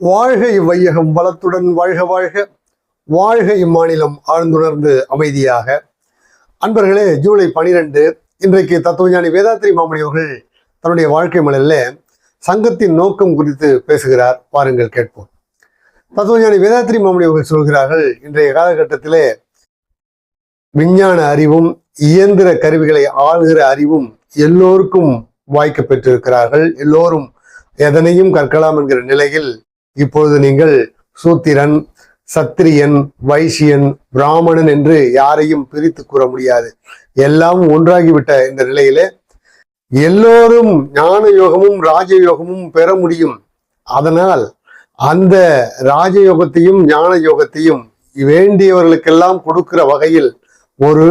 வாழ்க இவ்வையகம் வளத்துடன் வாழ்க வாழ்க. வாழ்க இம்மாநிலம் ஆழ்ந்துணர்ந்து அமைதியாக. அன்பர்களே ஜூலை பனிரெண்டு இன்றைக்கு தத்துவஞானி வேதாத்திரி மாமணி அவர்கள் தன்னுடைய வாழ்க்கை மலரில் சங்கத்தின் நோக்கம் குறித்து பேசுகிறார். பாருங்கள் கேட்போம். தத்துவஞானி வேதாத்திரி மாமணி அவர்கள் சொல்கிறார்கள் இன்றைய காலகட்டத்திலே விஞ்ஞான அறிவும் இயந்திர கருவிகளை ஆளுகிற அறிவும் எல்லோருக்கும் வாய்க்க பெற்றிருக்கிறார்கள் எல்லோரும் எதனையும் கற்கலாம் என்கிற நிலையில் இப்பொழுது நீங்கள் சூத்திரன் சத்திரியன் வைசியன் பிராமணன் என்று யாரையும் பிரித்து கூற முடியாது. எல்லாம் ஒன்றாகிவிட்ட இந்த நிலையிலே எல்லோரும் ஞான யோகமும் ராஜயோகமும் பெற முடியும். அதனால் அந்த ராஜயோகத்தையும் ஞான யோகத்தையும் வேண்டியவர்களுக்கெல்லாம் கொடுக்கிற வகையில் ஒரு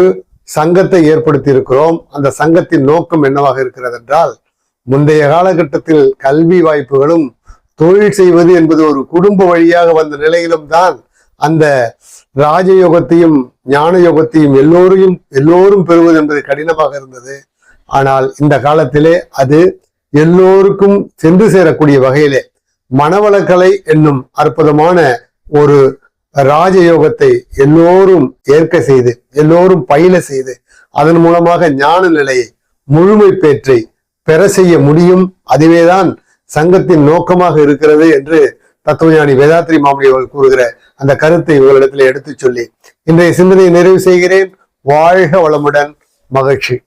சங்கத்தை ஏற்படுத்தி இருக்கிறோம் அந்த சங்கத்தின் நோக்கம் என்னவாக இருக்கிறது என்றால் முந்தைய காலகட்டத்தில் கல்வி வாய்ப்புகளும் தொழில் செய்வது என்பது ஒரு குடும்ப வழியாக வந்த நிலையிலும் தான் அந்த ராஜயோகத்தையும் ஞான யோகத்தையும் எல்லோரையும் எல்லோரும் பெறுவது என்பது கடினமாக இருந்தது. ஆனால் இந்த காலத்திலே அது எல்லோருக்கும் சென்று சேரக்கூடிய வகையிலே மனவளக்கலை என்னும் அற்புதமான ஒரு ராஜயோகத்தை எல்லோரும் ஏற்க செய்து எல்லோரும் பயில செய்து அதன் மூலமாக ஞான நிலையை முழுமை பேற்றை பெற செய்ய முடியும். அதுவேதான் சங்கத்தின் நோக்கமாக இருக்கிறது என்று தத்துவஞானி வேதாத்ரி மாமணி அவர்கள் கூறுகிற அந்த கருத்தை உங்களிடத்தில் எடுத்துச் சொல்லி இன்றைய சிந்தனையை நிறைவு செய்கிறேன். வாழ்க வளமுடன். மகிழ்ச்சி.